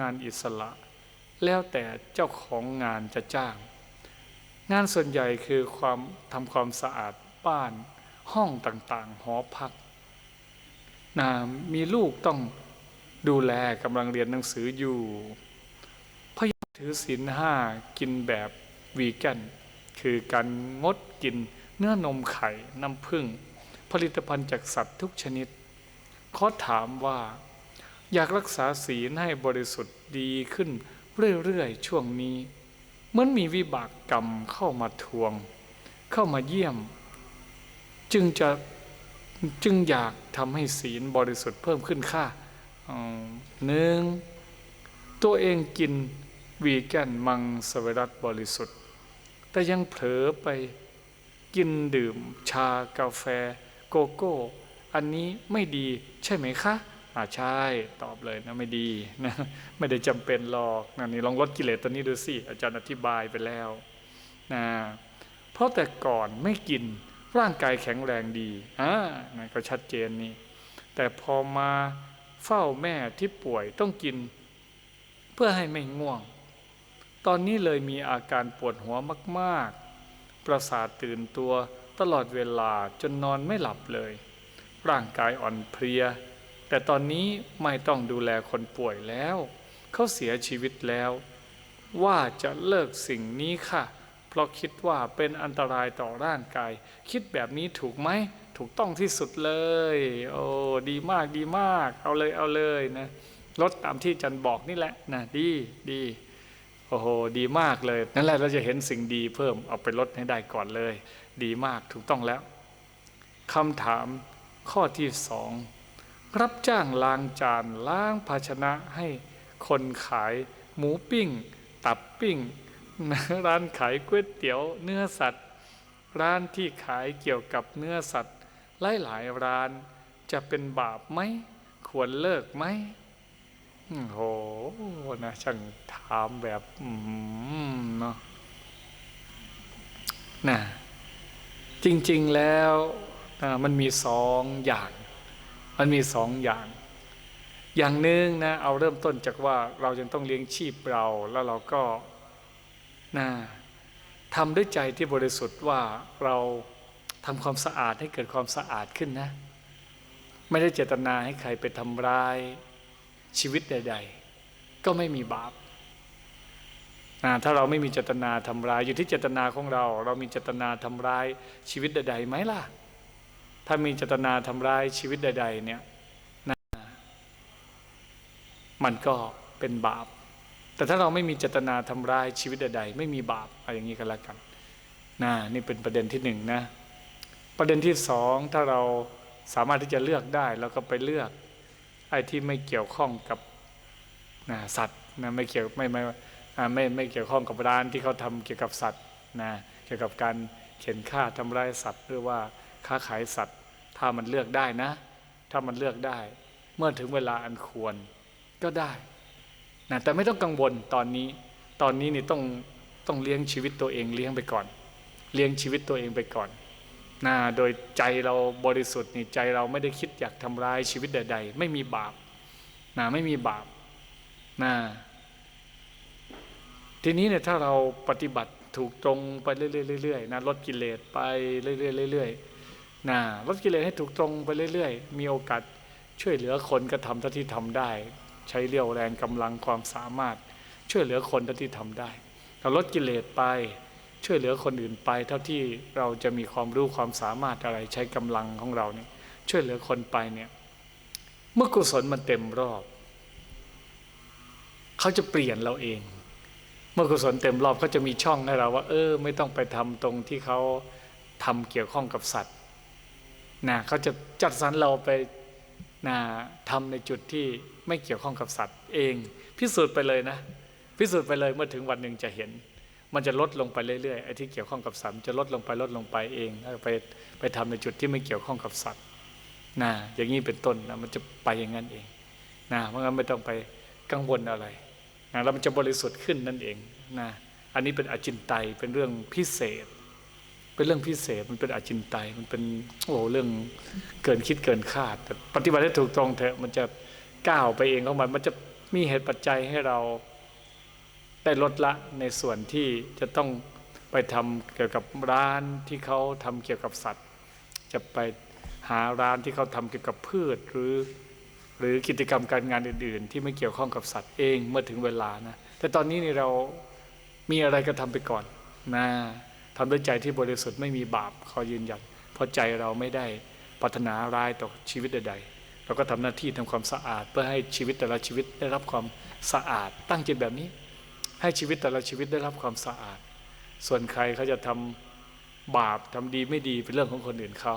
งานอิสระ แล้วแต่เจ้าของงานจะจ้าง งานส่วนใหญ่คือความทำความสะอาดบ้าน ห้องต่างๆ หอพักนะมีลูกต้องดูแลกำลังเรียนหนังสืออยู่พยายามถือศีลห้ากินแบบวีแกนคือการงดกินเนื้อนมไข่ น้ำผึ้งผลิตภัณฑ์จากสัตว์ทุกชนิดขอถามว่า อยากรักษาศีลให้บริสุทธิ์ดีขึ้นเรื่อยๆช่วงนี้ เหมือนมีวิบากกรรมเข้ามาทวง เข้ามาเยี่ยม จึงจะจึงอยากทำให้ศีลบริสุทธิ์เพิ่มขึ้นค่าหนึ่งตัวเองกินวีแกนมังสวิรัตบริสุทธิ์ แต่ยังเผลอไปกินดื่มชากาแฟโกโก้ อันนี้ไม่ดีใช่ไหมคะ อ่าใช่ตอบเลยนะไม่ดีนะไม่ได้จำเป็นหรอกนะนี่ลองลดกิเลสตัวนี้ดูสิอาจารย์อธิบายไปแล้วนะเพราะแต่ก่อนไม่กินร่างกายแข็งแรงดีอ่านั่ก็ชัดเจนนี่แต่พอมาเฝ้าแม่ที่ป่วยต้องกิน เพื่อให้ไม่ง่วง ตอนนี้เลยมีอาการปวดหัวมากๆ ประสาทตื่นตัวตลอดเวลาจนนอนไม่หลับเลย ร่างกายอ่อนเพลีย แต่ตอนนี้ไม่ต้องดูแลคนป่วยแล้ว เขาเสียชีวิตแล้ว ว่าจะเลิกสิ่งนี้ค่ะ เพราะคิดว่าเป็นอันตรายต่อร่างกาย คิดแบบนี้ถูกไหม ถูกต้องที่สุดเลย โอ้ดีมากดีมาก เอาเลยเอาเลยนะลดตามที่จันบอกนี่แหละนะดีดี โอ้โหดีมากเลย นั่นแหละเราจะเห็นสิ่งดีเพิ่มเอาไปลดให้ได้ก่อนเลย ดีมากถูกต้องแล้วคำถามข้อที่สอง รับจ้างล้างจานล้างภาชนะให้คนขายหมูปิ้ง ตับปิ้ง ร้านขายก๋วยเตี๋ยวเนื้อสัตว์ ร้านที่ขายเกี่ยวกับเนื้อสัตว์หลายหลายร้านจะเป็นบาปไหมควรเลิกไหมโหนะช่างถามแบบเนาะนะจริงๆแล้วมันมีสองอย่าง มันมีสองอย่าง อย่างหนึ่งนะเอาเริ่มต้นจากว่าเราจะต้องเลี้ยงชีพเราแล้วเราก็นะทำด้วยใจที่บริสุทธิ์ว่าเราทำความสะอาดให้เกิดความสะอาดขึ้นนะ ไม่ได้เจตนาให้ใครไปทำร้ายชีวิตใด ๆ ก็ไม่มีบาปถ้าเราไม่มีเจตนาทำร้ายอยู่ที่เจตนาของเรา เรามีเจตนาทำร้ายชีวิตใดๆไหมล่ะ ถ้ามีเจตนาทำร้ายชีวิตใด ๆ เนี่ยนะมันก็เป็นบาป แต่ถ้าเราไม่มีเจตนาทำร้ายชีวิตใด ๆ ไม่มีบาปอะไรอย่างนี้ก็แล้วกันนะนี่เป็นประเด็นที่หนึ่งนะ ประเด็นที่สองถ้าเราสามารถที่จะเลือกได้เราก็ไปเลือกไอ้ที่ไม่เกี่ยวข้องกับนะสัตว์นะไม่เกี่ยวไม่ไม่ไม่ไม่เกี่ยวข้องกับร้านที่เขาทำเกี่ยวกับสัตว์นะเกี่ยวกับการเข็นฆ่าทำร้ายสัตว์หรือว่า ค้าขายสัตว์ ถ้ามันเลือกได้นะ ถ้ามันเลือกได้ เมื่อถึงเวลาอันควรก็ได้นะแต่ไม่ต้องกังวลตอนนี้ ตอนนี้นี่ต้องต้องเลี้ยงชีวิตตัวเองเลี้ยงไปก่อน เลี้ยงชีวิตตัวเองไปก่อนนะโดยใจเราบริสุทธิ์นี่ใจเราไม่ได้คิดอยากทำร้ายชีวิตใด ๆ ไม่มีบาปนะไม่มีบาปนะทีนี้เนี่ยถ้าเราปฏิบัติถูกตรงไปเรื่อยๆนะลดกิเลสไปเรื่อยๆเรื่อยๆ นะลดกิเลสให้ถูกตรงไปเรื่อยๆ มีโอกาสช่วยเหลือคนก็ทำเท่าที่ทำได้ ใช้เรี่ยวแรงกำลังความสามารถ ช่วยเหลือคนเท่าที่ทำได้เราลดกิเลสไป ช่วยเหลือคนอื่นไป เท่าที่เราจะมีความรู้ความสามารถอะไรใช้กำลังของเราเนี่ยช่วยเหลือคนไปเนี่ยเมื่อกุศลมันเต็มรอบ เขาจะเปลี่ยนเราเอง เมื่อกุศลเต็มรอบเขาจะมีช่องให้เราว่า เออ ไม่ต้องไปทำตรงที่เขาทำเกี่ยวข้องกับสัตว์ นะเขาจะจัดสรรเราไปนะทำในจุดที่ไม่เกี่ยวข้องกับสัตว์เอง พิสูจน์ไปเลยนะ พิสูจน์ไปเลยเมื่อถึงวันหนึ่งจะเห็น มันจะลดลงไปเรื่อยๆไอ้ที่เกี่ยวข้องกับสัตว์จะลดลงไปลดลงไปเองไปไปทำในจุดที่ไม่เกี่ยวข้องกับสัตว์นะอย่างนี้เป็นต้นนะมันจะไปอย่างนั้นเองนะเพราะงั้นไม่ต้องไปกังวลอะไรนะแล้วมันจะบริสุทธิ์ขึ้นนั่นเองนะอันนี้เป็นอจินไตยเป็นเรื่องพิเศษ เป็นเรื่องพิเศษมันเป็นอจินไตยมันเป็นโอ้เรื่องเกินคิดเกินคาด แต่ปฏิบัติให้ถูกตรงเถอะมันจะก้าวไปเองของมันมันจะมีเหตุปัจจัยให้เราได้ลดละในส่วนที่จะต้องไปทำเกี่ยวกับร้านที่เขาทำเกี่ยวกับสัตว์ จะไปหาร้านที่เขาทำเกี่ยวกับพืชหรือ หรือกิจกรรมการงานอื่น ๆ ที่ไม่เกี่ยวข้องกับสัตว์เองเมื่อถึงเวลานะแต่ตอนนี้นี่เรามีอะไรก็ทำไปก่อนนะ ทำด้วยใจที่บริสุทธิ์ไม่มีบาปขอยืนยันเพราะใจเราไม่ได้ปรารถนาร้ายต่อชีวิตใดๆเราก็ทำหน้าที่ทำความสะอาด เพื่อให้ชีวิตแต่ละชีวิตได้รับความสะอาด ตั้งจิตแบบนี้ ให้ชีวิตแต่ละชีวิตได้รับความสะอาด ส่วนใครเขาจะทำบาปทำดีไม่ดีเป็นเรื่องของคนอื่นเขา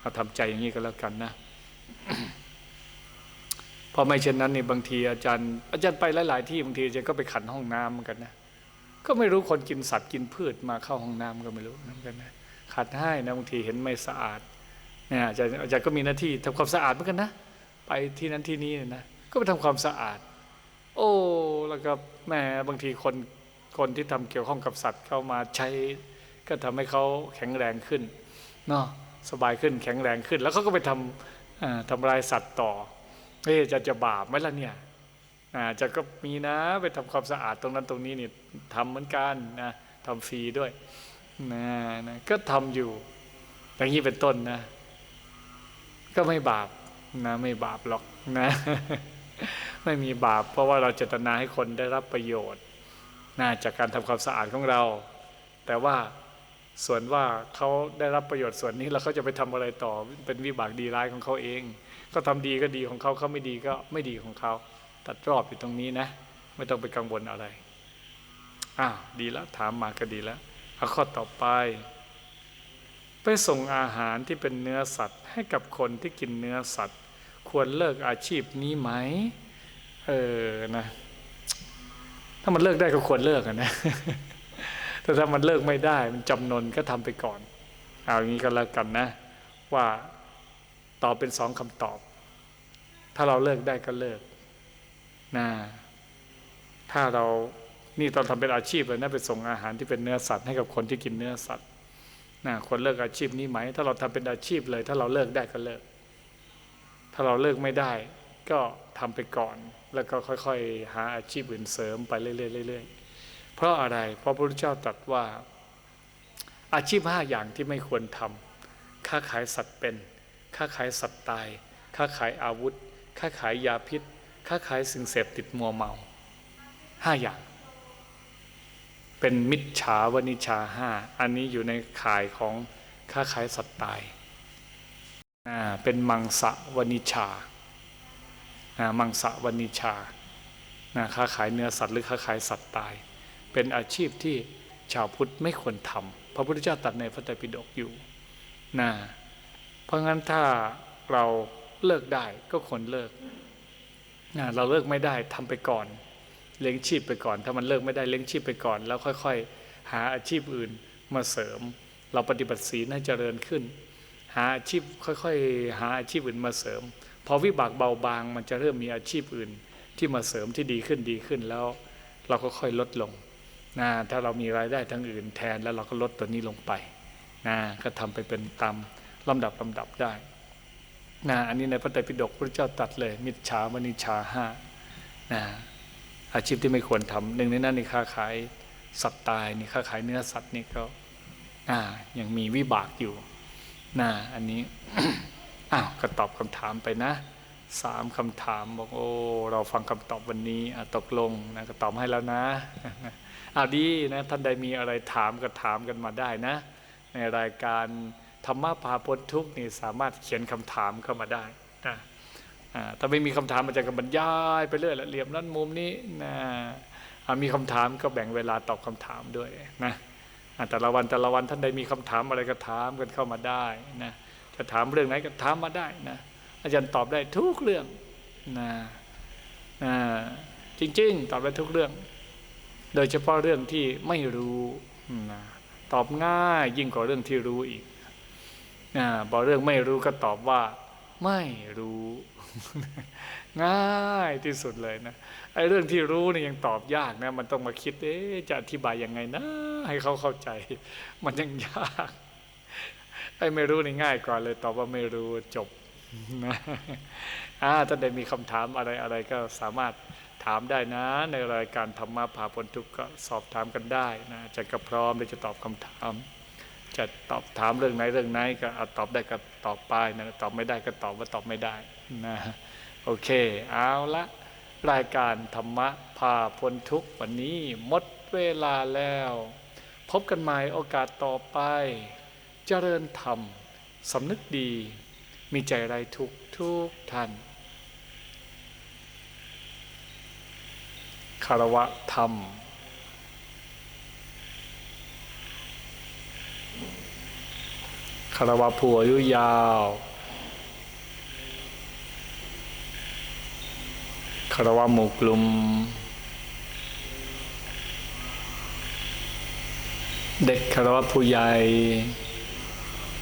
เอาทำใจอย่างนี้ก็แล้วกันนะเพราะไม่เช่นนั้นเนี่ยบางทีอาจารย์ อาจารย์ไปหลาย ๆ ที่บางทีอาจารย์ก็ไปขันห้องน้ำเหมือนกันนะ ก็ไม่รู้คนกินสัตว์กินพืชมาเข้าห้องน้ำก็ไม่รู้เหมือนกันนะขัดให้นะบางทีเห็นไม่สะอาดเนี่ยอาจารย์อาจารย์ก็มีหน้าที่ทำความสะอาดเหมือนกันนะไปที่นั้นที่นี้นะก็ไปทำความสะอาด โอ้แล้วก็แหมบางทีคนคนที่ทำเกี่ยวข้องกับสัตว์เข้ามาใช้ ก็ทำให้เขาแข็งแรงขึ้นเนาะสบายขึ้นแข็งแรงขึ้น แล้วเขาก็ไปทำทำลายสัตว์ต่อเอ๊ะจะจะบาปไหมล่ะเนี่ย จะก็มีนะไปทำความสะอาดตรงนั้นตรงนี้นี่ทำเหมือนกันนะทำฟรีด้วยนะนะก็ทำอยู่อย่างนี้เป็นต้นนะ ก็ไม่บาปนะไม่บาปหรอกนะ ไม่มีบาป เพราะว่าเราเจตนาให้คนได้รับประโยชน์นะจากการทำความสะอาดของเรา แต่ว่าส่วนว่าเขาได้รับประโยชน์ส่วนนี้แล้วเขาจะไปทำอะไรต่อเป็นวิบากดีร้ายของเขาเอง ก็ทำดีก็ดีของเขาเขาไม่ดีก็ไม่ดีของเขา ตัดรอบอยู่ตรงนี้นะ ไม่ต้องไปกังวลอะไรอ้าวดีแล้วถามมาก็ดีแล้วเอาข้อต่อไป ไปส่งอาหารที่เป็นเนื้อสัตว์ ให้กับคนที่กินเนื้อสัตว์ ควรเลิกอาชีพนี้ไหมเออนะถ้ามันเลิกได้ก็ควรเลิกนะแต่ถ้ามันเลิกไม่ได้มันจำนนก็ทำไปก่อน เอาอย่างนี้ก็แล้วกันนะ ว่าตอบเป็นสองคำตอบ ถ้าเราเลิกได้ก็เลิก นะถ้าเรานี่ตอนทำเป็นอาชีพเลยนะไปส่งอาหารที่เป็นเนื้อสัตว์ให้กับคนที่กินเนื้อสัตว์นะควรเลิกอาชีพนี้ไหม ถ้าเราทำเป็นอาชีพเลย ถ้าเราเลิกได้ก็เลิก ถ้าเราเลิกไม่ได้ ก็ทำไปก่อน แล้วก็ค่อยๆ หาอาชีพอื่นเสริมไปเรื่อยๆเรื่อยๆเพราะอะไร เพราะพระพุทธเจ้าตรัสว่า อาชีพห้าอย่างที่ไม่ควรทำค้าขายสัตว์เป็น ค้าขายสัตว์ตาย ค้าขายอาวุธ ค้าขายยาพิษ ค้าขายสิ่งเสพติดมัวเมาห้าอย่าง เป็นมิจฉาวนิชาห้าอันนี้อยู่ในข่ายของค้าขายสัตว์ตายเป็นมังสะวนิชามังสะวนิชาค้าขายเนื้อสัตว์หรือค้าขายสัตว์ตาย เป็นอาชีพที่ชาวพุทธไม่ควรทำพระพุทธเจ้าตรัสในพระไตรปิฎกอยู่นะเพราะงั้นถ้าเราเลิกได้ก็ควรเลิก เราเลิกไม่ได้ทำไปก่อน เลี้ยงชีพไปก่อน ถ้ามันเลิกไม่ได้เลี้ยงชีพไปก่อน แล้วค่อยๆ หาอาชีพอื่นมาเสริม เราปฏิบัติศีลให้เจริญขึ้น หาอาชีพค่อยๆ หาอาชีพอื่นมาเสริม พอวิบากเบาบาง มันจะเริ่มมีอาชีพอื่น ที่มาเสริมที่ดีขึ้นดีขึ้นแล้ว เราก็ค่อยลดลงนะถ้าเรามีรายได้ทั้งอื่นแทนแล้วเราก็ลดตัวนี้ลงไปนะก็ทำไปเป็นตามลำดับลำดับได้ นะอันนี้ในพระไตรปิฎกพระเจ้าตัดเลย มิจฉามนิชาห้านะอาชีพที่ไม่ควรทำหนึ่งในนั้นนี่ค้าขายสัตว์ตายนี่ค้าขายเนื้อสัตว์นี่ก็อ่ายังมีวิบากอยู่นะอันนี้อ้าวก็ตอบคำถามไปนะสามคำถามบอกโอ้เราฟังคำตอบวันนี้ตกลงนะก็ตอบให้แล้วนะเอาดีนะท่านใดมีอะไรถามก็ถามกันมาได้นะ ในรายการ ธรรมะพาพ้นทุกนี่สามารถเขียนคำถามเข้ามาได้นะถ้าไม่มีคำถามมันจะกับบรรยายไปเรื่อยละเหลี่ยมนั้นมุมนี้นะมีคำถามก็แบ่งเวลาตอบคำถามด้วยนะแต่ละวันแต่ละวันท่านใดมีคำถามอะไรก็ถามกันเข้ามาได้นะจะถามเรื่องไหนก็ถามมาได้นะอาจารย์ตอบได้ทุกเรื่องนะนะจริง ๆ ตอบได้ทุกเรื่อง โดยเฉพาะเรื่องที่ไม่รู้นะตอบง่ายยิ่งกว่าเรื่องที่รู้อีก นะพอเรื่องไม่รู้ก็ตอบว่า ไม่รู้ ง่ายที่สุดเลยนะไอ้เรื่องที่รู้นี่ยังตอบยากนะ มันต้องมาคิดเอ๊จะอธิบายยังไงนะ ให้เขาเข้าใจ มันยังยากไอ้ไม่รู้นี่ง่ายกว่าเลยตอบว่าไม่รู้จบนะอ่าถ้าได้มีคำถามอะไรอะไรก็สามารถถามได้นะ ในรายการธรรมะพาพ้นทุกข์ก็สอบถามกันได้นะอาจารย์ก็พร้อมที่จะตอบคำถาม จะตอบถามเรื่องไหนเรื่องไหนก็เอาตอบได้ก็ตอบไปนะตอบไม่ได้ก็ตอบว่าตอบไม่ได้นะโอเค เอาละรายการธรรมะพาพ้นทุกวันนี้หมดเวลาแล้ว พบกันใหม่โอกาสต่อไป เจริญธรรมสำนึกดี มีใจไรทุกทุกท่านคารวะธรรม คารวะผู้อายุยาวคารวะหมู่กลุ่ม เด็กคารวะผู้ใหญ่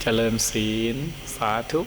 เจริญศีล สาธุ